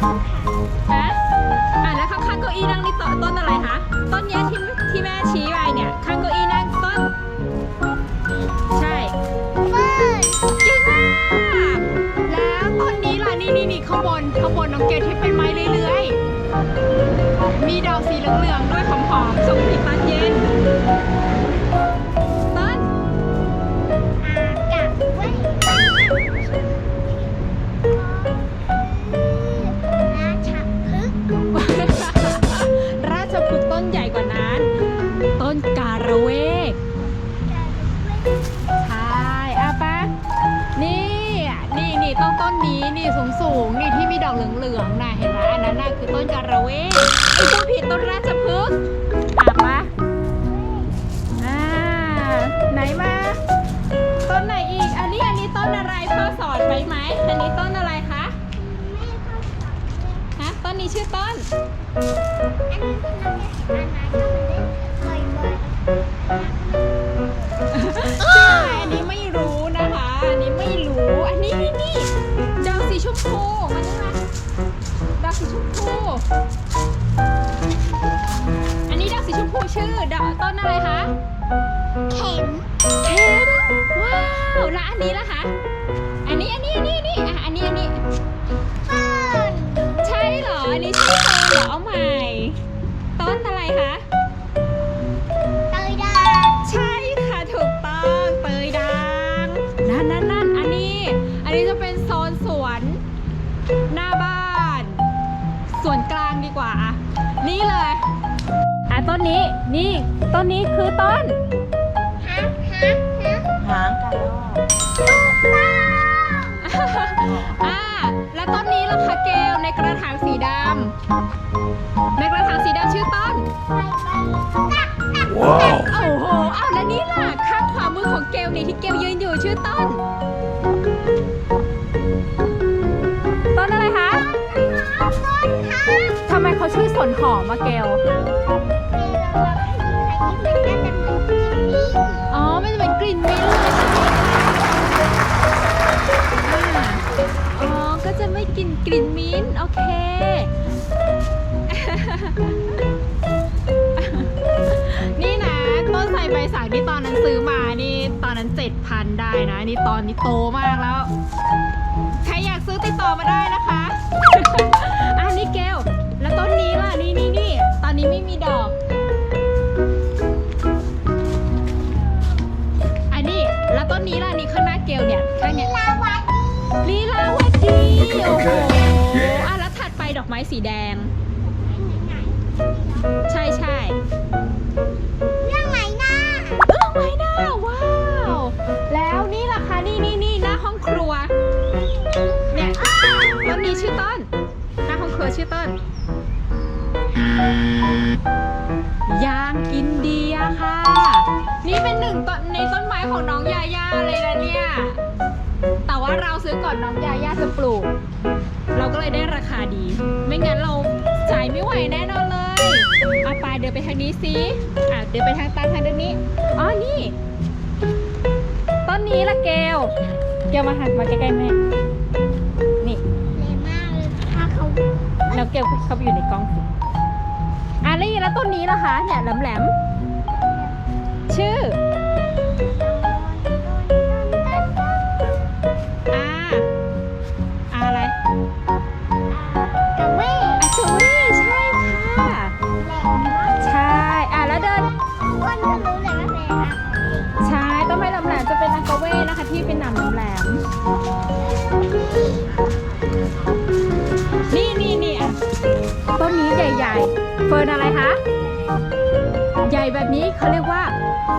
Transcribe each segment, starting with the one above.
嗯。 คือต้นการะเวไอ้ต้นผิดต้นราช ชมพูชื่อดอกต้นอะไรคะๆเข็มเข็มว้าวแล้วอันนี้ล่ะคะ อันนี้อันนี้อันนี้อันนี้อะอันนี้อันนี้เฟิร์นใช่เหรออันนี้ใช่เฟิร์นเหรอเอาใหม่ ต้นอะไรคะเตยดาใช่ค่ะถูกต้องเตยดังนั่นนั่นนั่นอันนี้ อันนี้จะเป็นโซนสวนหน้าบ้าน ส่วนกลางดีกว่าอะนี่เลยอะต้นนี้ นี่ต้นนี้คือต้นฮะฮะฮะหางกระรอกอ่าแล้วต้นนี้ล่ะคะเกลในกระถางสีดำในกระถางสีดำชื่อต้น ว้าวโอ้โหเอาแล้วนี่ล่ะข้างขวามือของเกลนี่ที่เกลยืนอยู่ชื่อต้น ต้นอะไรคะต้นฮะทำไมเขาชื่อสนหอมมาเกล กลิ่นกลิ่นมิ้นท์โอเค นี่นะ ต้นไทรใบสักที่ตอนนั้นซื้อมานี่ตอนนั้นเจ็ดพันได้นะ นี่ตอนนี้โตมากแล้ว ใครอยากซื้อติดต่อมาได้นะคะ อันนี้แก้ว สีแดง ใช่ใช่เรื่องไหนหน้าเออไม้หน้าว้าว แล้วนี่ล่ะคะนี่นี่นี่หน้าห้องครัวเนี่ยต้นนี้ชื่อต้น หน้าห้องครัวชื่อต้นยางอินเดียค่ะ นี่เป็นหนึ่งต้นในต้นไม้ของน้องยาย่าเลยนะเนี่ย แต่ว่าเราซื้อก่อนน้องยาย่าจะปลูก เราก็เลยได้ราคาดี ไม่งั้นเราจ่ายไม่ไหวแน่นอนเลยเอาไปเดินไปทางนี้สิอะเดินไปทางตามทางด้านนี้อ๋อนี่ต้นนี้ละเกลเกลมาหันมาใกล้ๆแม่นี่เลยมากเลยถ้าเขาแล้วเกลเขาไปอยู่ในกล้องสิอะแล้วแล้วต้นนี้ล่ะคะเนี่ยแหลมๆชื่อ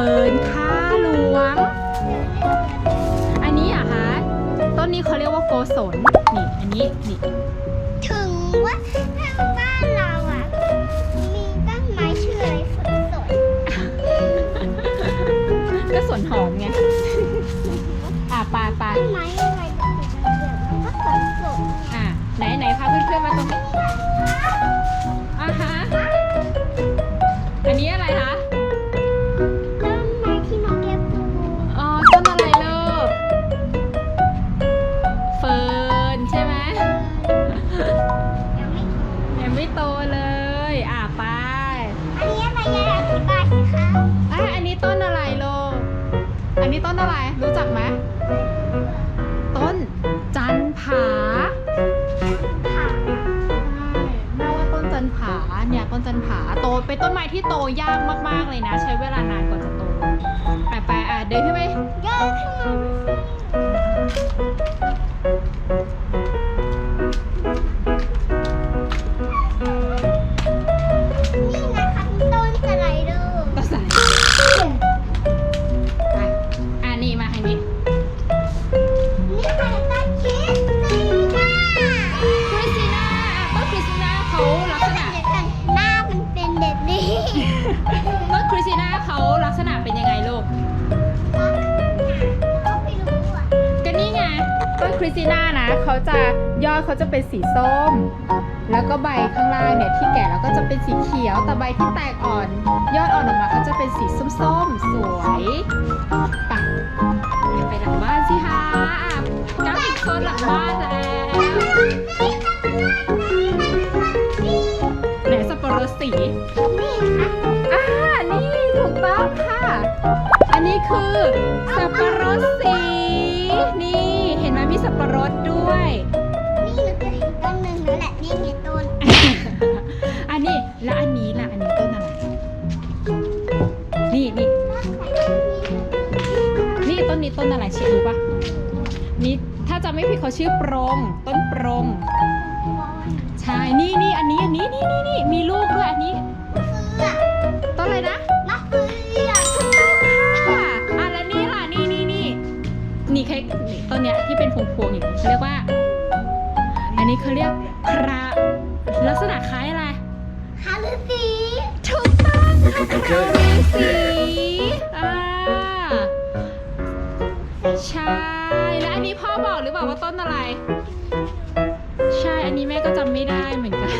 ฟิร์นค่าหลวง อันนี้อะคะ ต้นนี้เขาเรียกว่าโกศล นี่ อันนี้ นี่ ต้นจันผาค่แม่ว่าต้นจันผาเนี่ยต้นจันผาโตเป็นต้นไม้ที่โตยากมากๆเลยนะ ใช้เวลานานกว่าจะโตไปไปอะเดินขึ้นไป เย เขาจะยอดเขาจะเป็นสีส้ม แล้วก็ใบข้างล่างเนี่ยที่แก่แล้วก็จะเป็นสีเขียว แต่ใบที่แตกอ่อน ยอดอ่อนออกมาก็จะเป็นสีส้มๆ สวยไปไปหลังบ้านสิคะอะก้าวถึงโซนหลังบ้านแล้วไหนสับปะรดสีนี่ค่ะอ่านี่ถูกต้องค่ะ อันนี้คือสับปะรดสี นี่เราจะเห็นต้นหนึ่งแล้วแหละนี่ไงต้นอันนี้แล้วอันนี้ล่ะอันนี้ต้นอะไรนี่นี่นี่ต้นนี้ต้นอะไรชื่อรู้ปะนี่ถ้าจำไม่ผิดเขาชื่อปรงต้นปรงใช่นี่นี่อันนี้อันนี้นี่นี่นี่มีลูก ค่ะคราฤาษีอ่าใช่แล้วอันนี้พ่อบอกหรือเปล่าว่าต้นอะไร ใช่อันนี้แม่ก็จำไม่ได้เหมือนกัน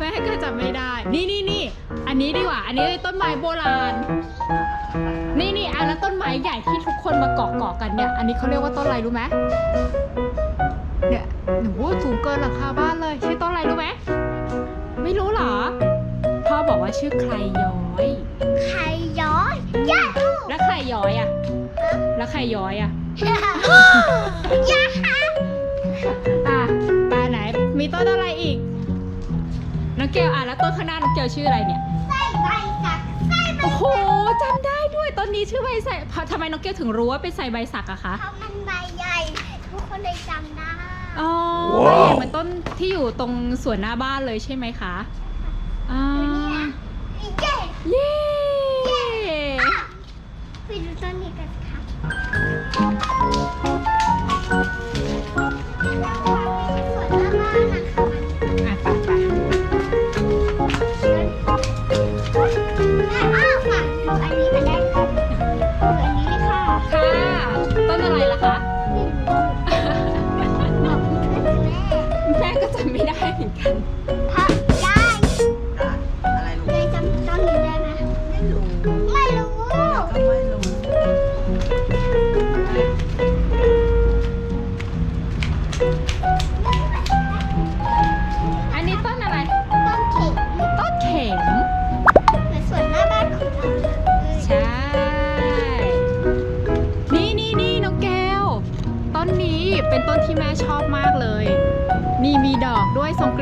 แม่ก็จำไม่ได้ นี่นี่นี่อันนี้ดีกว่า อันนี้ต้นไม้โบราณ นี่นี่อันแล้วต้นไม้ใหญ่ที่ทุกคนมาเกาะเกาะกันเนี่ย อันนี้เขาเรียกว่าต้นอะไรรู้ไหมเนี่ยหนูสูงเกินหลังคาบ้าน ว่าชื่อใครย้อย ไข่ย้อยยาฮูแล้วใครย้อยอะ แล้วใครย้อยอะยาฮาอะปลาไหน มีต้นอะไรอีก น้องเกลอะแล้วต้นข้างหน้าน้องเกลชื่ออะไรเนี่ย ไส้ใบสักไส้ใบโอ้โหจำได้ด้วยต้นนี้ชื่อใบใส่เพราะทำไมน้องเกลถึงรู้ว่าเป็นใส่ใบสักอะคะ เพราะมันใบใหญ่ ทุกคนเลยจำได้อ๋อว้าวเหมือนต้นที่อยู่ตรงสวนหน้าบ้านเลยใช่ไหมคะ อ่า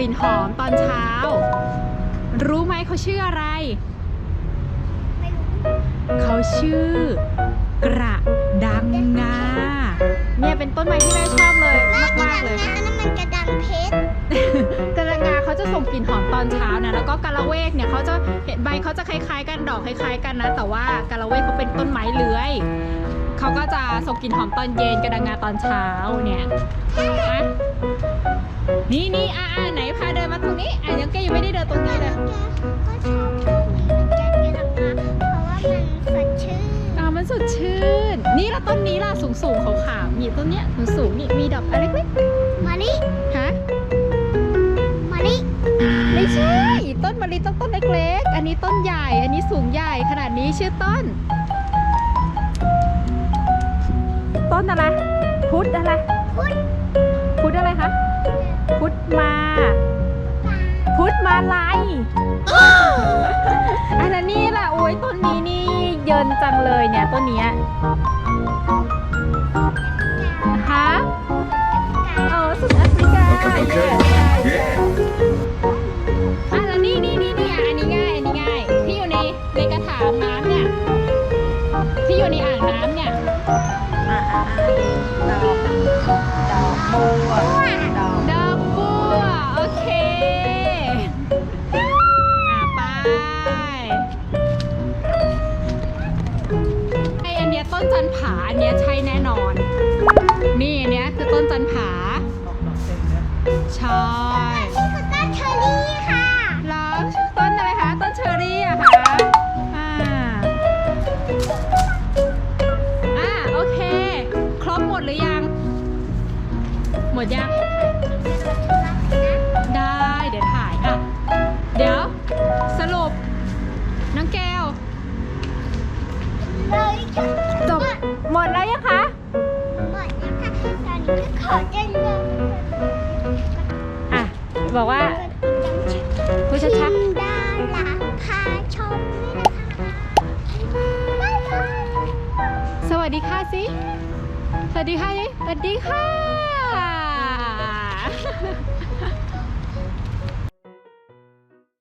ลิ่นหอมตอนเช้า รู้ไหมเขาชื่ออะไร ไม่รู้เขาชื่อ กระดังงา เนี่ยเป็นต้นไม้ที่แม่ชอบเลยน่ากระมากดัๆงเลยงานั่นมันกระดังเพชรกระงาเขาจะส่งกลิ่นหอมตอนเช้านะแล้วก็กะละเวกเนี่ยเขาจะเห็นใบเขาจะคล้ายๆ กันดอกคล้ายๆ กันนะ แต่ว่ากะละเวกเขาเป็นต้นไม้เลื้อยเขาก็จะส่งกลิ่นหอมตอนเย็นกระดังงาตอนเช้าเนี่ยอะนี่นี่อะอะไห นพาเดินมาตรงนี้อะยังแกยังไม่ได้เดินตรงนี้เลยก็ชอบต้นนี้เหมือนกันกระดังงาเพราะว่ามันสดชื่นอะมันสดชื่น นี่ละต้นนี้ล่ะสูงสูงๆขาวๆมีต้นเนี้ยสูงสูงๆนี่มีดอกอะไรเล็กมาลิๆฮะมาลิไม่ใช่ต้นมะลิต้องต้นเล็กๆ อันนี้ต้นใหญ่ อันนี้สูงใหญ่ขนาดนี้ชื่อต้น ต้นอะไร พุทธอะไร พุทธพุทธอะไรคะ พุทธมาตา พุทดมาลัยอันนั้นนี่แหละโอ้ยต้นนี้นี่เยินจังเลยเนี่ยต้นเนี้ยฮะเออสุดแอฟริกาเย้อะแล้วนี่นี่นี่นี่อะอันนี้ง่ายอันนี้ง่ายที่อยู่ในในกระถางน้ำเนี่ยที่อยู่ในอ่างน้ำเนี่ยอ่าอ่าดอกดอกบัว ผาดอกดอกเต็มเลยใช่นี่คือต้นเชอรี่ค่ะแล้วต้นอะไรคะ ต้นเชอรี่อะคะอ่าอ่าโอเค ครบหมดหรือยัง หมดยัง ขอเดินเดินอะบอกว่าพูดชัดดาราพาชมด้วยนะคะบ๊ายบาย สวัสดีค่ะสิ สวัสดีค่ะสิ สวัสดีค่ะ